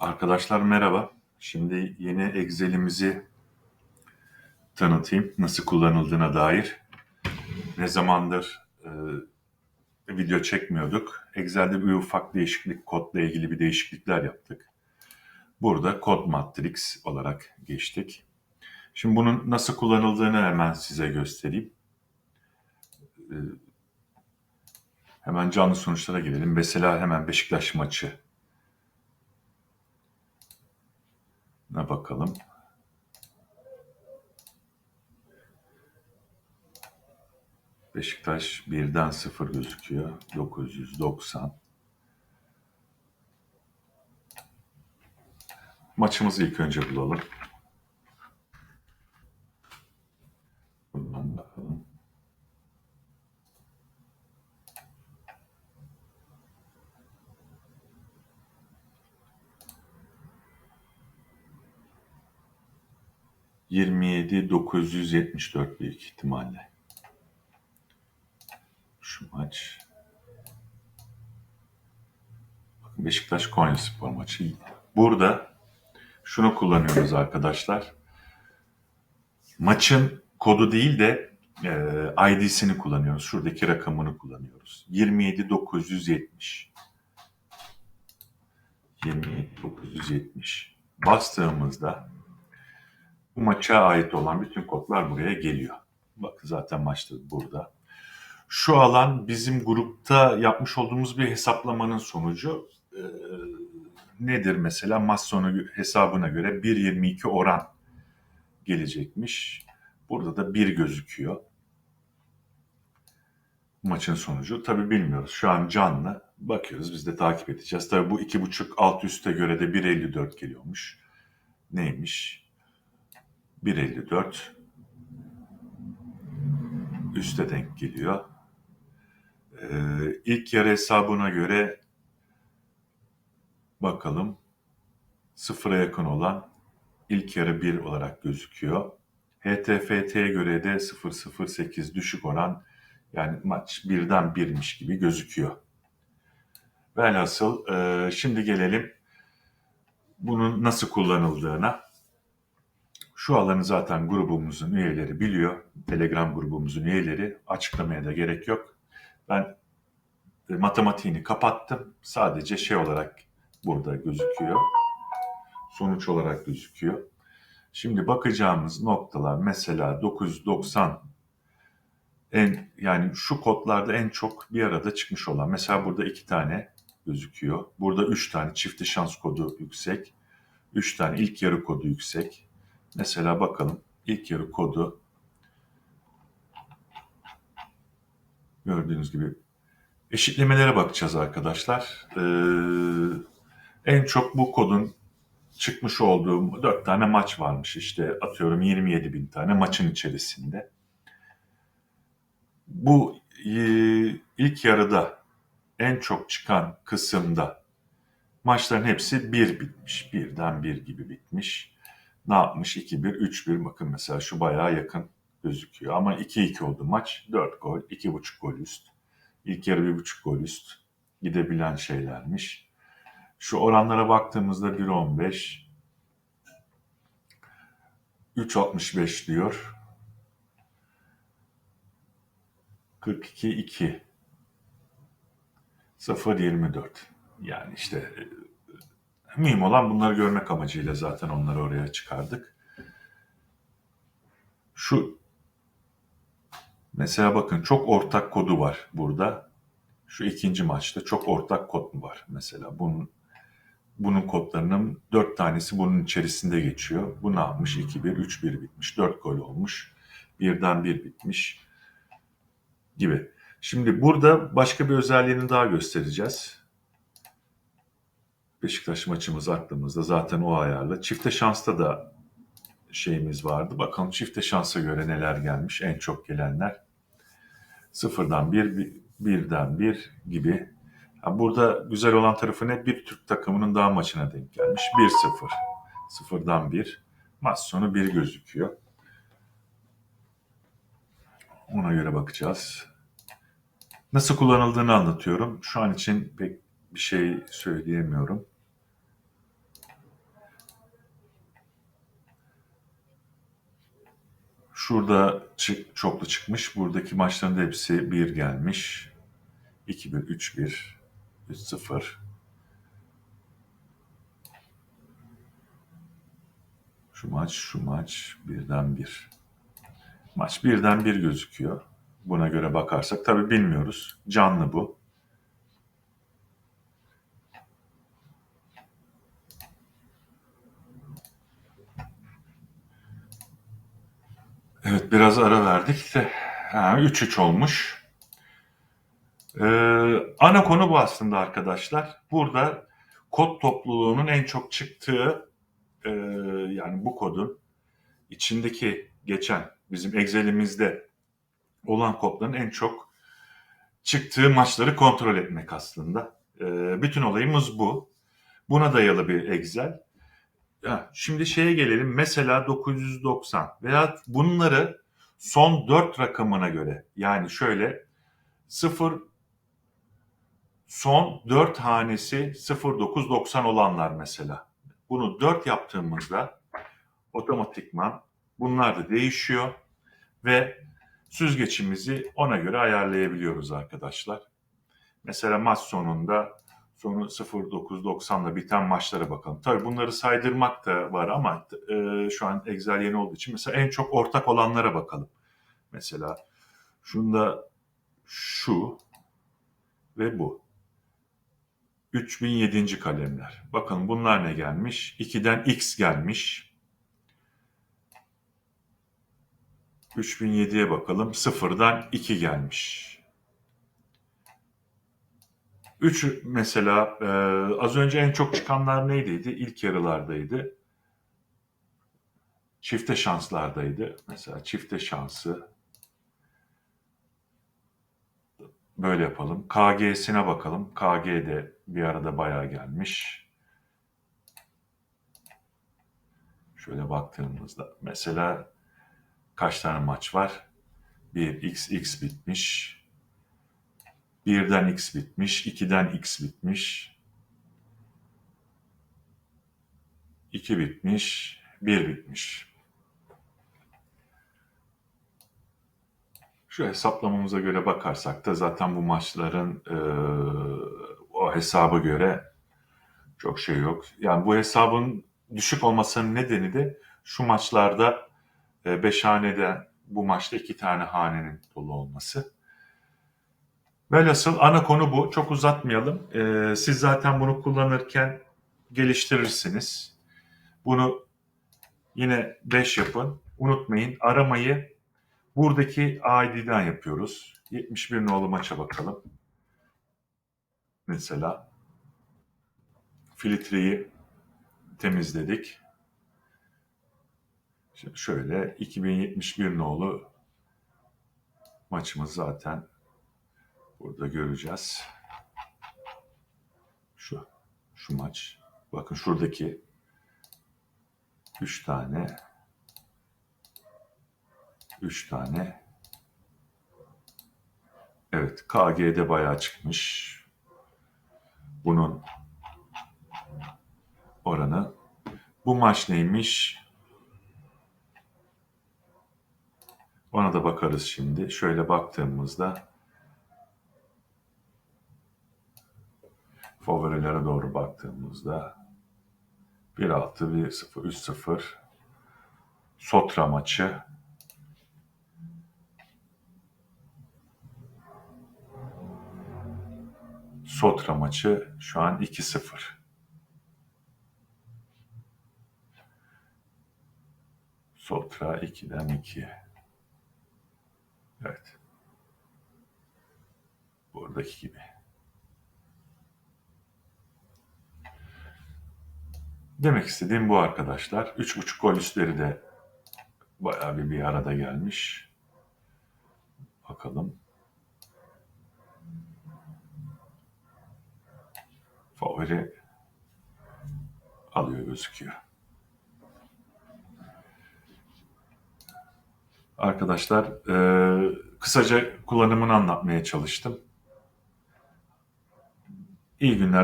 Arkadaşlar merhaba. Şimdi yeni Excel'imizi tanıtayım. Nasıl kullanıldığına dair. Ne zamandır e, video çekmiyorduk. Excel'de bir ufak değişiklik, kodla ilgili bir değişiklikler yaptık. Burada kod matrix olarak geçtik. Şimdi bunun nasıl kullanıldığını hemen size göstereyim. E, hemen canlı sonuçlara gelelim. Mesela hemen Beşiktaş maçı Ne bakalım. Beşiktaş 1'den 0 gözüküyor. 990. Maçımızı ilk önce bulalım. Buradan bakalım. Yirmi yedi dokuz yüz yetmiş dört büyük ihtimalle. Şu maç. Bakın Beşiktaş Konyaspor maçı. Burada şunu kullanıyoruz arkadaşlar. Maçın kodu değil de e, ID'sini kullanıyoruz. Şuradaki rakamını kullanıyoruz. 27970. 27970. Bastığımızda bu maça ait olan bütün kodlar buraya geliyor. Bakın zaten maçta burada. Şu alan bizim grupta yapmış olduğumuz bir hesaplamanın sonucu. Ee, nedir mesela? Maç sonu hesabına göre 1.22 oran gelecekmiş. Burada da 1 gözüküyor. Maçın sonucu. Tabi bilmiyoruz. Şu an canlı. Bakıyoruz. Biz de takip edeceğiz. Tabi bu 2.5 alt üste göre de 1.54 geliyormuş. Neymiş? 1.54 üste denk geliyor. Ee, ilk yarı hesabına göre bakalım sıfıra yakın olan ilk yarı 1 olarak gözüküyor. HTFT'ye göre de 0.08 düşük oran yani maç birden birmiş gibi gözüküyor. Velhasıl e, şimdi gelelim bunun nasıl kullanıldığına. Şu alanı zaten grubumuzun üyeleri biliyor. Telegram grubumuzun üyeleri. Açıklamaya da gerek yok. Ben e, matematiğini kapattım. Sadece şey olarak burada gözüküyor. Sonuç olarak gözüküyor. Şimdi bakacağımız noktalar mesela 990 en yani şu kodlarda en çok bir arada çıkmış olan mesela burada iki tane gözüküyor. Burada üç tane çifte şans kodu yüksek. Üç tane ilk yarı kodu yüksek. Mesela bakalım ilk yarı kodu gördüğünüz gibi eşitlemelere bakacağız arkadaşlar. Ee, en çok bu kodun çıkmış olduğum 4 tane maç varmış işte atıyorum 27 bin tane maçın içerisinde. Bu e, ilk yarıda en çok çıkan kısımda maçların hepsi 1 bitmiş. Birden 1 gibi bitmiş. Ne yapmış? 2-1, 3-1 bakın mesela şu bayağı yakın gözüküyor. Ama 2-2 oldu maç. 4 gol, 2,5 gol üst. İlk yarı 1,5 gol üst. Gidebilen şeylermiş. Şu oranlara baktığımızda 1.15 3.65 diyor. 42 2 0.24 yani işte mühim olan bunları görmek amacıyla zaten onları oraya çıkardık. Şu mesela bakın çok ortak kodu var burada. Şu ikinci maçta çok ortak kod mu var mesela bunun bunun kodlarının 4 tanesi bunun içerisinde geçiyor. Bu ne yapmış? 2-1, 3-1 bitmiş. 4 gol olmuş. Birden bir bitmiş gibi. Şimdi burada başka bir özelliğini daha göstereceğiz. Beşiktaş maçımız aklımızda zaten o ayarla. Çifte şansta da şeyimiz vardı. Bakalım çifte şansa göre neler gelmiş. En çok gelenler. Sıfırdan bir, birden bir gibi Burada güzel olan tarafı ne? Bir Türk takımının daha maçına denk gelmiş. 1-0. Sıfırdan 1. Maç sonu 1 gözüküyor. Ona göre bakacağız. Nasıl kullanıldığını anlatıyorum. Şu an için pek bir şey söyleyemiyorum. Şurada çık, çoklu çıkmış. Buradaki maçların da hepsi 1 gelmiş. 2-1, 3-1, 3-0. Şu maç, şu maç birden bir. Maç birden bir gözüküyor. Buna göre bakarsak tabii bilmiyoruz. Canlı bu. Evet biraz ara verdik de ha, 3-3 olmuş. Ee, ana konu bu aslında arkadaşlar. Burada kod topluluğunun en çok çıktığı e, yani bu kodun içindeki geçen bizim Excel'imizde olan kodların en çok çıktığı maçları kontrol etmek aslında. Ee, bütün olayımız bu. Buna dayalı bir Excel. Ya, şimdi şeye gelelim. Mesela 990 veya bunları son 4 rakamına göre yani şöyle 0 son 4 hanesi 0990 olanlar mesela. Bunu 4 yaptığımızda otomatikman bunlar da değişiyor ve süzgeçimizi ona göre ayarlayabiliyoruz arkadaşlar. Mesela maç sonunda sonu 0-9-90'la biten maçlara bakalım. Tabii bunları saydırmak da var ama e, şu an Excel yeni olduğu için mesela en çok ortak olanlara bakalım. Mesela şunda şu ve bu. 3007. kalemler. Bakın bunlar ne gelmiş? 2'den X gelmiş. 3007'ye bakalım. 0'dan 2 gelmiş. 3 mesela e, az önce en çok çıkanlar neydiydi? İlk yarılardaydı. Çifte şanslardaydı. Mesela çifte şansı böyle yapalım. KG'sine bakalım. KG de bir arada bayağı gelmiş. Şöyle baktığımızda mesela kaç tane maç var? 1 XX bitmiş. 1'den x bitmiş, 2'den x bitmiş, 2 bitmiş, 1 bitmiş. Şu hesaplamamıza göre bakarsak da zaten bu maçların e, o hesaba göre çok şey yok. Yani bu hesabın düşük olmasının nedeni de şu maçlarda e, beş hanede bu maçta iki tane hanenin dolu olması. Velhasıl ana konu bu. Çok uzatmayalım. Ee, siz zaten bunu kullanırken geliştirirsiniz. Bunu yine 5 yapın. Unutmayın aramayı buradaki ID'den yapıyoruz. 71 nolu maça bakalım. Mesela filtreyi temizledik. Şimdi şöyle 2071 nolu maçımız zaten Burada göreceğiz. Şu, şu maç. Bakın şuradaki 3 tane 3 tane Evet KG'de bayağı çıkmış. Bunun oranı. Bu maç neymiş? Ona da bakarız şimdi. Şöyle baktığımızda favorilere doğru baktığımızda 1-6, 1-0, 3-0 Sotra maçı Sotra maçı şu an 2-0. Sotra 2'den 2. Evet. Buradaki gibi. Demek istediğim bu arkadaşlar. 3.5 gol üstleri de bayağı bir bir arada gelmiş. Bakalım. Favori alıyor gözüküyor. Arkadaşlar e, kısaca kullanımını anlatmaya çalıştım. İyi günler.